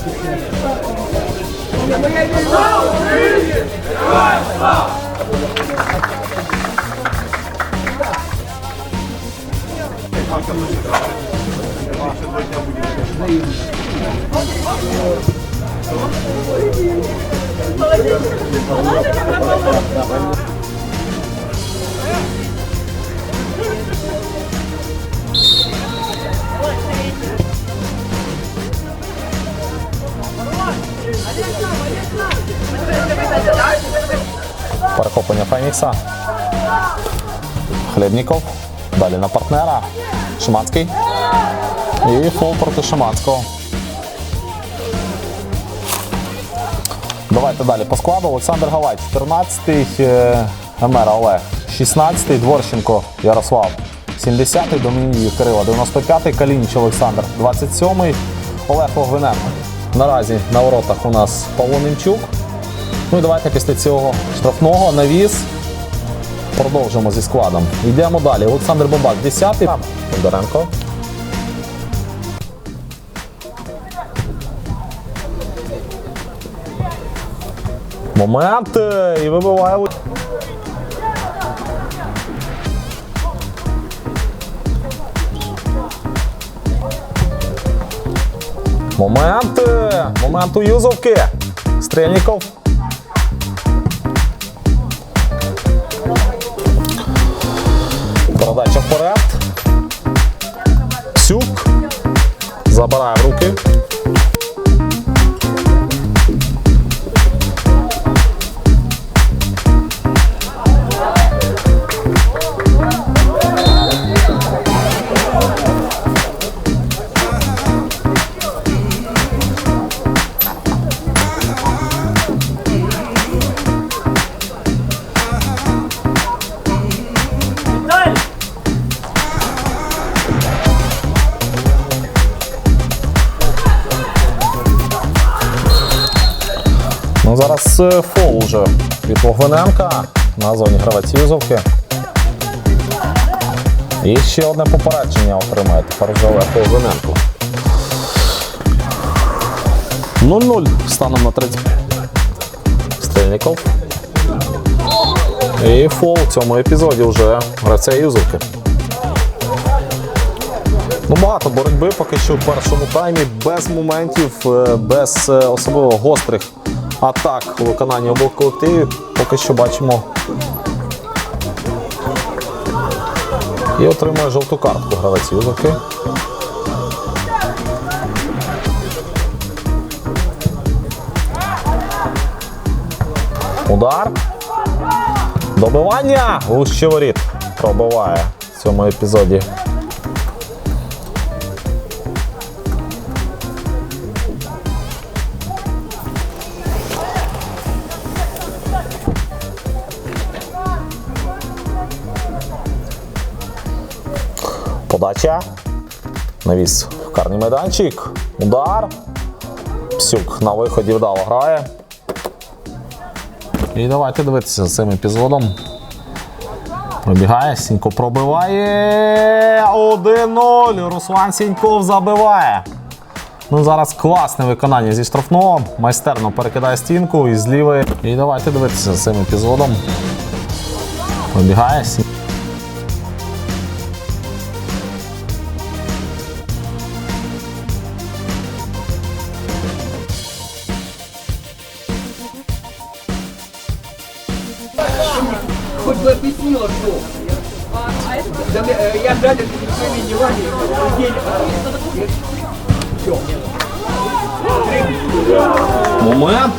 Arkadaşlar. Перехоплення Фенікса. Хлібніков. Далі на партнера. Шиманський. І фол проти Шиманського. Давайте далі по складу. Олександр Галай, 14-й, е, Гемера Олег, 16-й, Дворщенко Ярослав, 70-й, Домінію Кирила, 95-й, Калініч Олександр, 27-й, Олег Логвиненко. Наразі на воротах у нас Павло Немчук. Ну і давайте після цього штрафного навіс. Продовжимо зі складом. Йдемо далі. Олександр Бабак, 10-й. Бондаренко. Момент і вибиває. Момент. Момент у Юзовки. Стрельников. Вперед. Сюк. Забирає руки. Фол уже від Логвиненка на зоні гравець Юзовки. І ще одне попередження отримає тепер вже Олег Логвиненко. 0-0 станом на 30. Стрельников. І фол в цьому епізоді вже гравця Юзовки. Ну, багато боротьби поки що в першому таймі, без моментів, е, без е, особливо гострих атак у виконанні обох колективів. Поки що бачимо. І отримує жовту картку гравець Юзовки. Удар. Добивання. Гуще воріт пробиває в цьому епізоді. Подача. Навіс карний майданчик. Удар. Псюк на виході вдало грає. І давайте дивитися цим епізодом. Пробігає, Сінько пробиває. 1-0. Руслан Сіньков забиває. Ну, зараз класне виконання зі штрафного. Майстерно перекидає стінку і з. І давайте дивитися цим епізодом. Пробігає. Объяснила, что. Да, э, я дядя своими делами день. Момент.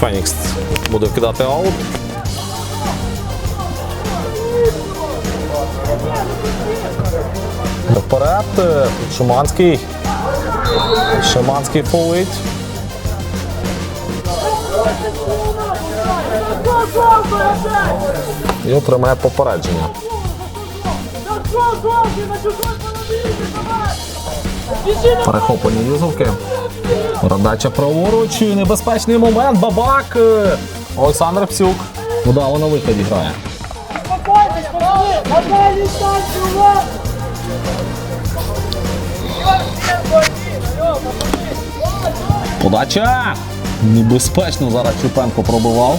Фенікс буде кидати аут. Вперед. е, Шиманський. Шиманський фолить. І отримає попередження. Перехоплення юзовки. Передача праворуч. Небезпечний момент. Бабак. Олександр Псюк. Удало на виході грає. Успокойтесь, пацаны! Одна дистанция у вас! Подача! Небезпечно зараз Чупенко пробивав.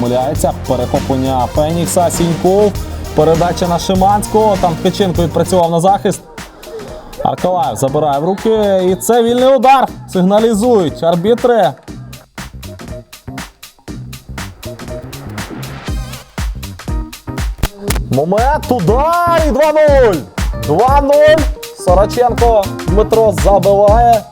Моляється. Перехоплення Фенікса, Сіньков. Передача на Шиманського. Там Ткаченко відпрацював на захист. Аркалаєв забирає в руки. І це вільний удар. Сигналізують арбітри. Момент, удар і 2-0. 2-0. Сороченко Дмитро забиває.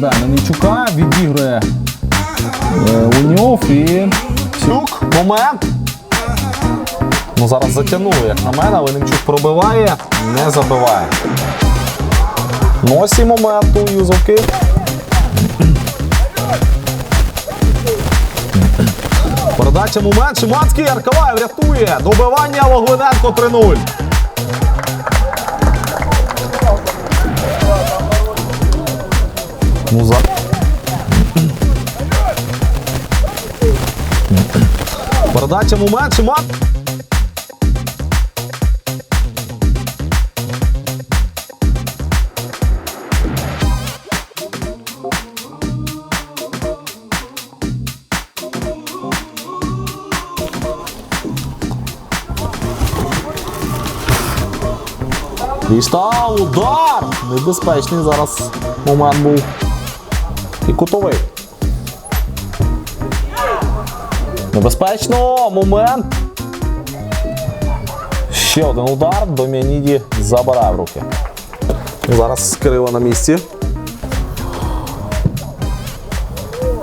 Закидає на Нічука, відігрує е, Луньов і Сюк. Момент. Ну зараз затягнули, як на мене, але Немчук пробиває, не забиває. Носі момент у Юзовки. Передача момент. Шиманський Аркалаєв рятує. Добивання Логвиненко 3-0. Ну, за... Передача момент, Шиман. Дістав удар! Небезпечний зараз момент був. І кутовий. Небезпечно! Момент. Ще один удар. Домініді забирає в руки. Зараз Кирило на місці.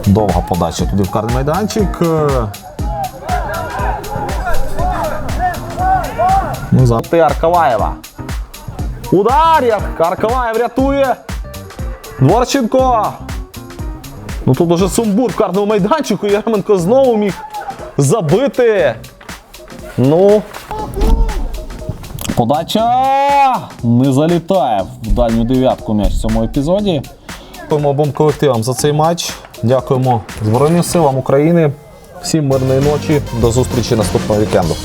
Довга подача туди в карний майданчик. Ну, за ти Аркалаєва. Удар! як Аркалаєв рятує. Дворченко. Ну тут уже сумбур в карному майданчику. Єрменко знову міг забити. Ну. Подача не залітає в дальню дев'ятку м'яч в цьому епізоді. Дякуємо обом колективам за цей матч. Дякуємо Збройним силам України. Всім мирної ночі. До зустрічі наступного вікенду.